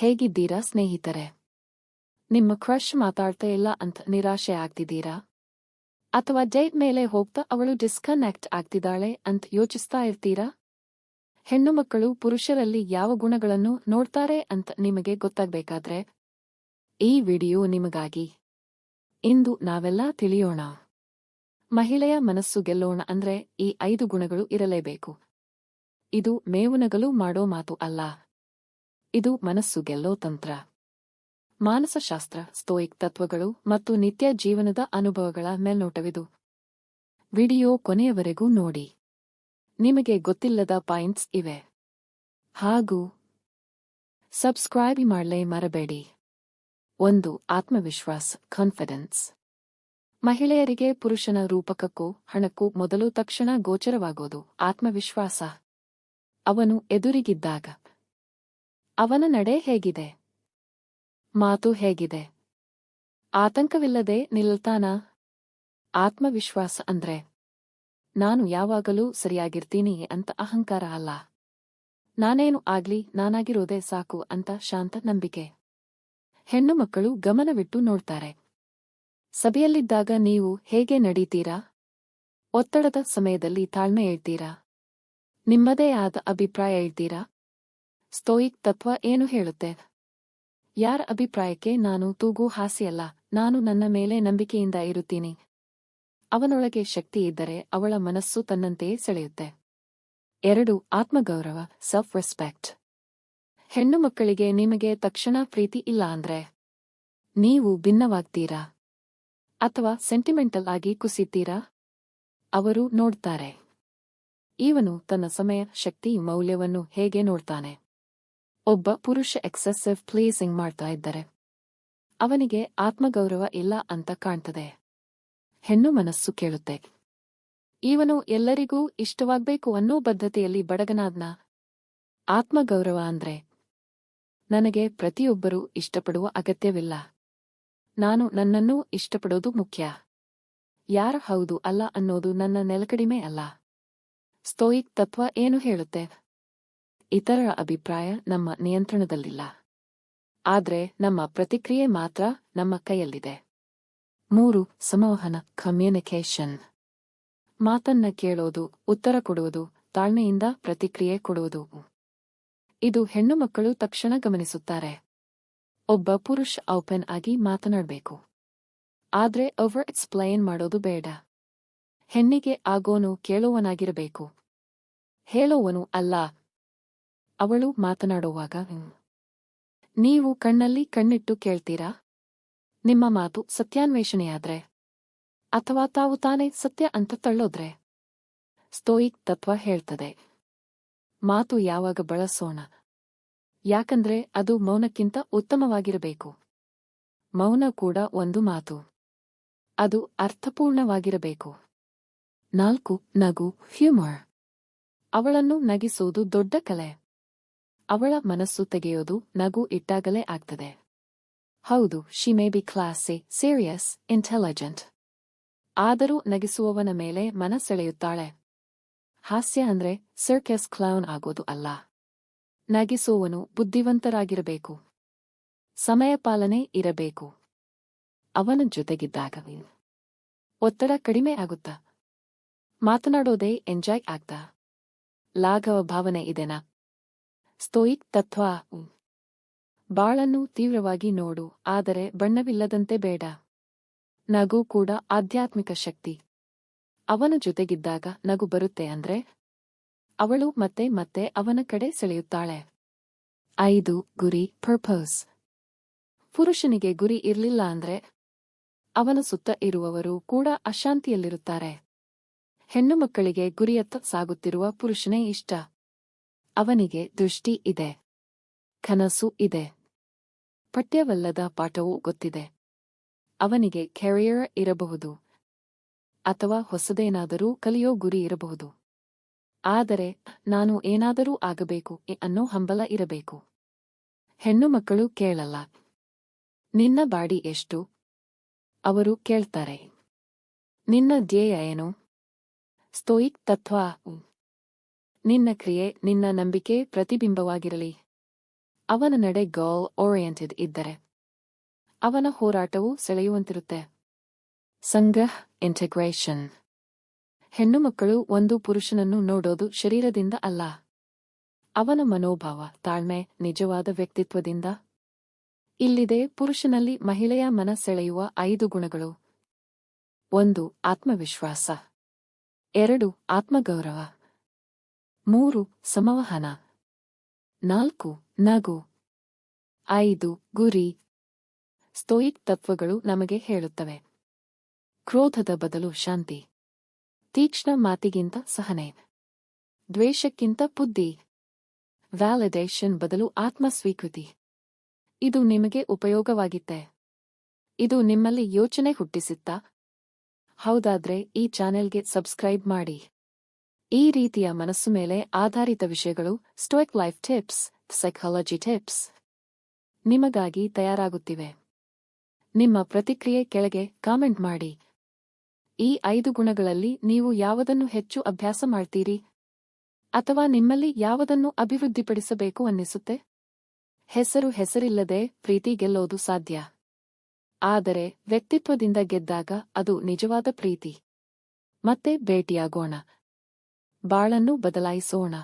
ಹೇಗಿದ್ದೀರಾ ಸ್ನೇಹಿತರೆ? ನಿಮ್ಮ ಕ್ರಶ್ ಮಾತಾಡ್ತಾ ಇಲ್ಲ ಅಂತ ನಿರಾಶೆ ಆಗ್ತಿದ್ದೀರಾ? ಅಥವಾ ಡೇಟ್ ಮೇಲೆ ಹೋಗ್ತಾ ಅವಳು ಡಿಸ್ಕನೆಕ್ಟ್ ಆಗ್ತಿದ್ದಾಳೆ ಅಂತ ಯೋಚಿಸ್ತಾ ಇರ್ತೀರಾ? ಹೆಣ್ಣು ಮಕ್ಕಳು ಪುರುಷರಲ್ಲಿ ಯಾವ ಗುಣಗಳನ್ನು ನೋಡ್ತಾರೆ ಅಂತ ನಿಮಗೆ ಗೊತ್ತಾಗ್ಬೇಕಾದ್ರೆ, ಈ ವಿಡಿಯೋ ನಿಮಗಾಗಿ. ಇಂದು ನಾವೆಲ್ಲ ತಿಳಿಯೋಣ. ಮಹಿಳೆಯ ಮನಸ್ಸು ಗೆಲ್ಲೋಣ ಅಂದ್ರೆ ಈ ಐದು ಗುಣಗಳು ಇರಲೇಬೇಕು. ಇದು ಮೇವುನಗಲು ಮಾಡೋ ಮಾತು ಅಲ್ಲ. ಇದು ಮನಸ್ಸು ಗೆಲ್ಲೋ ತಂತ್ರ. ಮಾನಸಶಾಸ್ತ್ರ ಸ್ತೋಯಿಕ್ ತತ್ವಗಳು ಮತ್ತು ನಿತ್ಯ ಜೀವನದ ಅನುಭವಗಳ ಮೇಲ್ನೋಟವಿದು. ವಿಡಿಯೋ ಕೊನೆಯವರೆಗೂ ನೋಡಿ. ನಿಮಗೆ ಗೊತ್ತಿಲ್ಲದ ಪಾಯಿಂಟ್ಸ್ ಇವೆ. ಹಾಗೂ ಸಬ್ಸ್ಕ್ರೈಬ್ ಮಾಡಲೇ ಮರಬೇಡಿ. ಒಂದು, ಆತ್ಮವಿಶ್ವಾಸ, ಕಾನ್ಫಿಡೆನ್ಸ್. ಮಹಿಳೆಯರಿಗೆ ಪುರುಷನ ರೂಪಕಕ್ಕೂ ಹಣಕ್ಕೂ ಮೊದಲು ತಕ್ಷಣ ಗೋಚರವಾಗೋದು ಆತ್ಮವಿಶ್ವಾಸ. ಅವನು ಎದುರಿಗಿದ್ದಾಗ ಅವನ ನಡೆ ಹೇಗಿದೆ? ಮಾತು ಹೇಗಿದೆ? ಆತಂಕವಿಲ್ಲದೆ ನಿಲ್ತಾನ ಆತ್ಮವಿಶ್ವಾಸ ಅಂದ್ರೆ? ನಾನು ಯಾವಾಗಲೂ ಸರಿಯಾಗಿರ್ತೀನಿ ಅಂತ ಅಹಂಕಾರ ಅಲ್ಲ. ನಾನೇನು ಆಗ್ಲಿ, ನಾನಾಗಿರೋದೇ ಸಾಕು ಅಂತ ಶಾಂತ ನಂಬಿಕೆ. ಹೆಣ್ಣು ಮಕ್ಕಳು ಗಮನವಿಟ್ಟು ನೋಡ್ತಾರೆ. ಸಭೆಯಲ್ಲಿದ್ದಾಗ ನೀವು ಹೇಗೆ ನಡೀತೀರಾ? ಒತ್ತಡದ ಸಮಯದಲ್ಲಿ ತಾಳ್ಮೆ ಹೇಳ್ತೀರಾ? ನಿಮ್ಮದೇ ಆದ ಅಭಿಪ್ರಾಯ ಹೇಳ್ತೀರಾ? ಸ್ಟೋಯಿಕ್ ತತ್ವ ಏನು ಹೇಳುತ್ತೆ? ಯಾರ ಅಭಿಪ್ರಾಯಕ್ಕೆ ನಾನು ತೂಗು ಹಾಸಿಯಲ್ಲ, ನಾನು ನನ್ನ ಮೇಲೆ ನಂಬಿಕೆಯಿಂದ ಇರುತ್ತೀನಿ. ಅವನೊಳಗೆ ಶಕ್ತಿ ಇದ್ದರೆ ಅವಳ ಮನಸ್ಸು ತನ್ನಂತೆಯೇ ಸೆಳೆಯುತ್ತೆ. ಎರಡು, ಆತ್ಮಗೌರವ ಸೆಲ್ಫ್ ರೆಸ್ಪೆಕ್ಟ್ ಹೆಣ್ಣು ಮಕ್ಕಳಿಗೆ ನಿಮಗೆ ತಕ್ಷಣ ಪ್ರೀತಿ ಇಲ್ಲ ಅಂದ್ರೆ? ನೀವು ಭಿನ್ನವಾಗ್ತೀರಾ? ಅಥವಾ ಸೆಂಟಿಮೆಂಟಲ್ ಆಗಿ ಕುಸಿತೀರಾ? ಅವರು ನೋಡ್ತಾರೆ. ಇವನು ತನ್ನ ಸಮಯ, ಶಕ್ತಿ, ಮೌಲ್ಯವನ್ನು ಹೇಗೆ ನೋಡ್ತಾನೆ? ಒಬ್ಬ ಪುರುಷ ಎಕ್ಸೆಸಿವ್ ಪ್ಲೇಸಿಂಗ್ ಮಾಡ್ತಾ ಇದ್ದಾರೆ. ಅವನಿಗೆ ಆತ್ಮಗೌರವ ಇಲ್ಲ ಅಂತ ಕಾಣ್ತದೆ. ಹೆಣ್ಣು ಮನಸ್ಸು ಕೇಳುತ್ತೆ. ಇವನು ಎಲ್ಲರಿಗೂ ಇಷ್ಟವಾಗ್ಬೇಕು ಅನ್ನೋ ಬದ್ಧತೆಯಲ್ಲಿ ಬಡಗನಾದ್ನ? ಆತ್ಮಗೌರವ ಅಂದ್ರೆ? ನನಗೆ ಪ್ರತಿಯೊಬ್ಬರೂ ಇಷ್ಟಪಡುವ ಅಗತ್ಯವಿಲ್ಲ. ನಾನು ನನ್ನನ್ನೂ ಇಷ್ಟಪಡೋದು ಮುಖ್ಯ. ಯಾರ ಹೌದು ಅಲ್ಲ ಅನ್ನೋದು ನನ್ನ ನೆಲಕಡಿಮೆ ಅಲ್ಲ. ಸ್ತೋಯಿಕ್ ತತ್ವ ಏನು ಹೇಳುತ್ತೆ? ಇತರರ ಅಭಿಪ್ರಾಯ ನಮ್ಮ ನಿಯಂತ್ರಣದಲ್ಲಿಲ್ಲ. ಆದರೆ ನಮ್ಮ ಪ್ರತಿಕ್ರಿಯೆ ಮಾತ್ರ ನಮ್ಮ ಕೈಯಲ್ಲಿದೆ. ಮೂರು ಸಂವಹನ ಕಮ್ಯುನಿಕೇಷನ್ ಮಾತನ್ನ ಕೇಳೋದು, ಉತ್ತರ ಕೊಡುವುದು, ತಾಳ್ಮೆಯಿಂದ ಪ್ರತಿಕ್ರಿಯೆ ಕೊಡುವುದು. ಇದು ಹೆಣ್ಣು ಮಕ್ಕಳು ತಕ್ಷಣ ಗಮನಿಸುತ್ತಾರೆ. ಒಬ್ಬ ಪುರುಷ ಓಪನ್ ಆಗಿ ಮಾತನಾಡಬೇಕು. ಆದ್ರೆ ಓವರ್ ಎಕ್ಸ್ಪ್ಲೈನ್ ಮಾಡೋದು ಬೇಡ. ಹೆಣ್ಣಿಗೆ ಆಗೋನು ಕೇಳುವನಾಗಿರಬೇಕು. ಹೇಳೋವನು ಅಲ್ಲ ಅವಳು ಮಾತನಾಡುವಾಗ ನೀವು ಕಣ್ಣಲ್ಲಿ ಕಣ್ಣಿಟ್ಟು ಕೇಳ್ತೀರಾ? ನಿಮ್ಮ ಮಾತು ಸತ್ಯಾನ್ವೇಷಣೆಯಾದ್ರೆ? ಅಥವಾ ತಾವು ತಾನೇ ಸತ್ಯ ಅಂತ ತಳ್ಳೋದ್ರೆ? ಸ್ತೋಯಿಕ್ ತತ್ವ ಹೇಳ್ತದೆ. ಮಾತು ಯಾವಾಗ ಬಳಸೋಣ? ಯಾಕಂದ್ರೆ ಅದು ಮೌನಕ್ಕಿಂತ ಉತ್ತಮವಾಗಿರಬೇಕು. ಮೌನ ಕೂಡ ಒಂದು ಮಾತು. ಅದು ಅರ್ಥಪೂರ್ಣವಾಗಿರಬೇಕು. ನಾಲ್ಕು, ನಗು, ಹ್ಯೂಮರ್. ಅವಳನ್ನು ನಗಿಸುವುದು ದೊಡ್ಡ ಕಲೆ. ಅವಳ ಮನಸ್ಸು ತೆಗೆಯೋದು ನಗು ಇಟ್ಟಾಗಲೇ ಆಗ್ತದೆ. ಹೌದು she may be classy serious intelligent ಆದರೂ ನಗಿಸುವವನ ಮೇಲೆ ಮನಸ್ಸೆಳೆಯುತ್ತಾಳೆ. ಹಾಸ್ಯ ಅಂದ್ರೆ ಸರ್ಕಸ್ ಕ್ಲೌನ್ ಆಗೋದು ಅಲ್ಲ. ನಗಿಸುವವನು ಬುದ್ಧಿವಂತರಾಗಿರಬೇಕು. ಸಮಯ ಪಾಲನೆ ಇರಬೇಕು. ಅವನ ಜೊತೆಗಿದ್ದಾಗ ಒತ್ತಡ ಕಡಿಮೆ ಆಗುತ್ತ? ಮಾತನಾಡೋದೇ ಎಂಜಾಯ್ ಆಗ್ತಾ? ಲಾಘವ ಭಾವನೆ ಇದೆನಾ? ಸ್ಟೋಯಿಕ್ ತತ್ವ. ಬಾಳನ್ನು ತೀವ್ರವಾಗಿ ನೋಡು, ಆದರೆ ಬಣ್ಣವಿಲ್ಲದಂತೆ ಬೇಡ. ನಗು ಕೂಡ ಆಧ್ಯಾತ್ಮಿಕ ಶಕ್ತಿ. ಅವನ ಜೊತೆಗಿದ್ದಾಗ ನಗು ಬರುತ್ತೆ ಅಂದ್ರೆ? ಅವಳು ಮತ್ತೆ ಮತ್ತೆ ಅವನ ಕಡೆ ಸೆಳೆಯುತ್ತಾಳೆ. ಐದು, ಗುರಿ ಪರ್ಪಸ್ ಪುರುಷನಿಗೆ ಗುರಿ ಇರಲಿಲ್ಲ ಅಂದ್ರೆ? ಅವನ ಸುತ್ತ ಇರುವವರು ಕೂಡ ಅಶಾಂತಿಯಲ್ಲಿರುತ್ತಾರೆ. ಹೆಣ್ಣು ಮಕ್ಕಳಿಗೆ ಗುರಿಯತ್ತ ಸಾಗುತ್ತಿರುವ ಪುರುಷನೇ ಇಷ್ಟ. ಅವನಿಗೆ ದೃಷ್ಟಿ ಇದೆ. ಕನಸು ಇದೆ. ಪಠ್ಯವಲ್ಲದ ಪಾಠವೂ ಗೊತ್ತಿದೆ. ಅವನಿಗೆ ಕೆರಿಯರ್ ಇರಬಹುದು. ಅಥವಾ ಹೊಸದೇನಾದರೂ ಕಲಿಯೋ ಗುರಿ ಇರಬಹುದು. ಆದರೆ, ನಾನು ಏನಾದರೂ ಆಗಬೇಕು ಅನ್ನೋ ಹಂಬಲ ಇರಬೇಕು. ಹೆಣ್ಣು ಮಕ್ಕಳು ಕೇಳಲ್ಲ. ನಿನ್ನ ಬಾಡಿ ಎಷ್ಟು? ಅವರು ಕೇಳ್ತಾರೆ. ನಿನ್ನ ಧ್ಯೇಯ ಏನು? ಸ್ತೋಯಿಕ್ ತತ್ವ ನಿನ್ನ ಕ್ರಿಯೆ, ನಿನ್ನ ನಂಬಿಕೆ ಪ್ರತಿಬಿಂಬವಾಗಿರಲಿ. ಅವನ ನಡೆ ಗೋಲ್ ಓರಿಯೆಂಟೆಡ್ ಇದ್ದರೆ. ಅವನ ಹೋರಾಟವು ಸೆಳೆಯುವಂತಿರುತ್ತೆ. ಸಂಗ್ರಹ ಇಂಟಿಗ್ರೇಷನ್ ಹೆಣ್ಣು ಮಕ್ಕಳು ಒಂದು ಪುರುಷನನ್ನು ನೋಡೋದು ಶರೀರದಿಂದ ಅಲ್ಲ. ಅವನ ಮನೋಭಾವ, ತಾಳ್ಮೆ, ನಿಜವಾದ ವ್ಯಕ್ತಿತ್ವದಿಂದ. ಇಲ್ಲಿದೆ ಪುರುಷನಲ್ಲಿ ಮಹಿಳೆಯ ಮನ ಸೆಳೆಯುವ ಐದು ಗುಣಗಳು. ಒಂದು, ಆತ್ಮವಿಶ್ವಾಸ. ಎರಡು, ಆತ್ಮಗೌರವ. ಮೂರು ಸಮವಹನ. ನಾಲ್ಕು ನಗು. ಐದು ಗುರಿ. ಸ್ತೋಯಿಕ್ ತತ್ವಗಳು ನಮಗೆ ಹೇಳುತ್ತವೆ. ಕ್ರೋಧದ ಬದಲು ಶಾಂತಿ. ತೀಕ್ಷ್ಣ ಮಾತಿಗಿಂತ ಸಹನೆ. ದ್ವೇಷಕ್ಕಿಂತ ಬುದ್ಧಿ. ವ್ಯಾಲಿಡೇಷನ್ ಬದಲು ಆತ್ಮಸ್ವೀಕೃತಿ. ಇದು ನಿಮಗೆ ಉಪಯೋಗವಾಗಿತ್ತೆ. ಇದು ನಿಮ್ಮಲ್ಲಿ ಯೋಚನೆ ಹುಟ್ಟಿಸುತ್ತಾ? ಹೌದಾದ್ರೆ ಈ ಚಾನೆಲ್ಗೆ ಸಬ್ಸ್ಕ್ರೈಬ್ ಮಾಡಿ. ಈ ರೀತಿಯ ಮನಸ್ಸು ಮೇಲೆ ಆಧಾರಿತ ವಿಷಯಗಳು stoic life tips psychology tips ನಿಮಗಾಗಿ ತಯಾರಾಗುತ್ತಿವೆ. ನಿಮ್ಮ ಪ್ರತಿಕ್ರಿಯೆ ಕೆಳಗೆ ಕಾಮೆಂಟ್ ಮಾಡಿ. ಈ ಐದು ಗುಣಗಳಲ್ಲಿ ನೀವು ಯಾವುದನ್ನು ಹೆಚ್ಚು ಅಭ್ಯಾಸ ಮಾಡ್ತೀರಿ? ಅಥವಾ ನಿಮ್ಮಲ್ಲಿ ಯಾವುದನ್ನು ಅಭಿವೃದ್ಧಿಪಡಿಸಬೇಕು ಅನ್ನಿಸುತ್ತೆ? ಹೆಸರು ಹೆಸರಿಲ್ಲದೆ ಪ್ರೀತಿ ಗೆಲ್ಲೋದು ಸಾಧ್ಯ. ಆದರೆ ವ್ಯಕ್ತಿತ್ವದಿಂದ ಗೆದ್ದಾಗ ಅದು ನಿಜವಾದ ಪ್ರೀತಿ. ಮತ್ತೆ ಭೇಟಿಯಾಗೋಣ. ಬಾಳನ್ನು ಬದಲಾಯಿಸೋಣ.